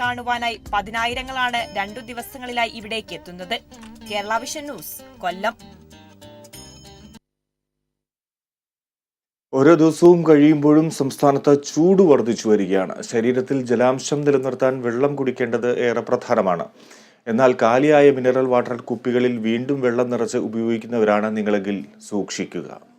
കാണുവാനായി പതിനായിരങ്ങളാണ് രണ്ടു ദിവസങ്ങളിലായി ഇവിടേക്ക് എത്തുന്നത്. Kerala Vision News Kollam. ഓരോ ദിവസവും കഴിയുമ്പോഴും സംസ്ഥാനത്ത് ചൂട് വർദ്ധിച്ചു വരികയാണ്. ശരീരത്തിൽ ജലാംശം നിലനിർത്താൻ വെള്ളം കുടിക്കേണ്ടത് ഏറെ പ്രധാനമാണ്. എന്നാൽ കാലിയായ മിനറൽ വാട്ടർ കുപ്പികളിൽ വീണ്ടും വെള്ളം നിറച്ച് ഉപയോഗിക്കുന്നവരാണ് നിങ്ങളെങ്കിൽ സൂക്ഷിക്കുക.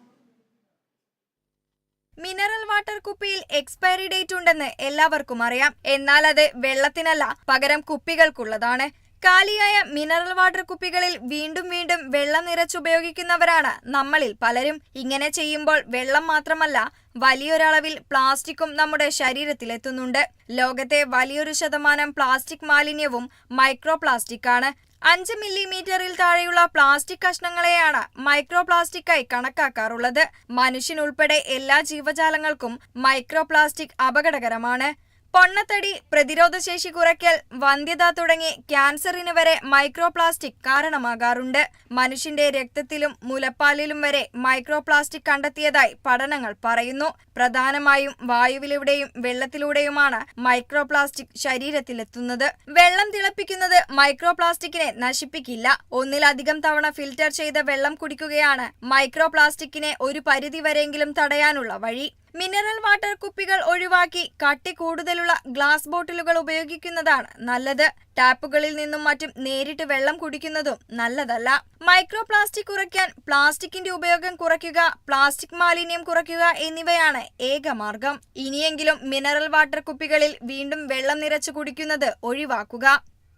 മിനറൽ വാട്ടർ കുപ്പിയിൽ എക്സ്പയറി ഡേറ്റ് ഉണ്ടെന്ന് എല്ലാവർക്കും അറിയാം. എന്നാൽ അത് വെള്ളത്തിനല്ല പകരം കുപ്പികൾക്കുള്ളതാണ്. കാലിയായ മിനറൽ വാട്ടർ കുപ്പികളിൽ വീണ്ടും വീണ്ടും വെള്ളം നിറച്ചുപയോഗിക്കുന്നവരാണ് നമ്മളിൽ പലരും. ഇങ്ങനെ ചെയ്യുമ്പോൾ വെള്ളം മാത്രമല്ല വലിയൊരളവിൽ പ്ലാസ്റ്റിക്കും നമ്മുടെ ശരീരത്തിലെത്തുന്നുണ്ട്. ലോകത്തെ വലിയൊരു ശതമാനം പ്ലാസ്റ്റിക് മാലിന്യവും മൈക്രോ പ്ലാസ്റ്റിക് ആണ് അഞ്ച് മില്ലിമീറ്ററിൽ താഴെയുള്ള പ്ലാസ്റ്റിക് കഷ്ണങ്ങളെയാണ് മൈക്രോ പ്ലാസ്റ്റിക്കായി കണക്കാക്കാറുള്ളത്. മനുഷ്യനുൾപ്പെടെ എല്ലാ ജീവജാലങ്ങൾക്കും മൈക്രോ പ്ലാസ്റ്റിക് അപകടകരമാണ്. പൊണ്ണത്തടി പ്രതിരോധശേഷി കുറയ്ക്കൽ വന്ധ്യത തുടങ്ങി ക്യാൻസറിന് വരെ മൈക്രോപ്ലാസ്റ്റിക് കാരണമാകാറുണ്ട്. മനുഷ്യന്റെ രക്തത്തിലും മുലപ്പാലിലും വരെ മൈക്രോപ്ലാസ്റ്റിക് കണ്ടെത്തിയതായി പഠനങ്ങൾ പറയുന്നു. പ്രധാനമായും വായുവിലൂടെയും വെള്ളത്തിലൂടെയുമാണ് മൈക്രോപ്ലാസ്റ്റിക് ശരീരത്തിലെത്തുന്നത്. വെള്ളം തിളപ്പിക്കുന്നത് മൈക്രോപ്ലാസ്റ്റിക്കിനെ നശിപ്പിക്കില്ല. ഒന്നിലധികം തവണ ഫിൽറ്റർ ചെയ്ത വെള്ളം കുടിക്കുകയാണ് മൈക്രോപ്ലാസ്റ്റിക്കിനെ ഒരു പരിധിവരെയെങ്കിലും തടയാനുള്ള വഴി. മിനറൽ വാട്ടർ കുപ്പികൾ ഒഴിവാക്കി കട്ടി കൂടുതലുള്ള ഗ്ലാസ് ബോട്ടിലുകൾ ഉപയോഗിക്കുന്നതാണ് നല്ലത്. ടാപ്പുകളിൽ നിന്നും മറ്റും നേരിട്ട് വെള്ളം കുടിക്കുന്നതും നല്ലതല്ല. മൈക്രോ പ്ലാസ്റ്റിക് കുറയ്ക്കാൻ പ്ലാസ്റ്റിക്കിന്റെ ഉപയോഗം കുറയ്ക്കുക പ്ലാസ്റ്റിക് മാലിന്യം കുറയ്ക്കുക എന്നിവയാണ് ഏക മാർഗം. ഇനിയെങ്കിലും മിനറൽ വാട്ടർ കുപ്പികളിൽ വീണ്ടും വെള്ളം നിറച്ചു കുടിക്കുന്നത് ഒഴിവാക്കുക.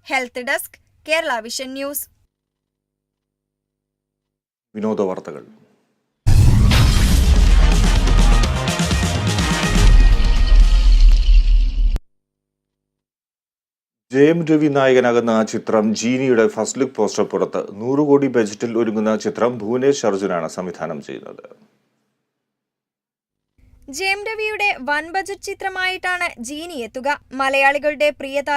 Health desk Kerala Vision News. വിനോദ വാർത്തകൾ. ജയം രവി നായകനാകുന്ന ആ ചിത്രം ജീനിയുടെ ഫസ്റ്റ് ലുക്ക് പോസ്റ്റർ പുറത്ത് നൂറ് കോടി ബജറ്റിൽ ഒരുങ്ങുന്ന ചിത്രം ഭുവനേഷ് അർജുനാണ് സംവിധാനം ചെയ്യുന്നത്. ജയം രവിയുടെ വൻ ബജറ്റ് ചിത്രമായിട്ടാണ് ജീനി എത്തുക. മലയാളികളുടെ പ്രിയ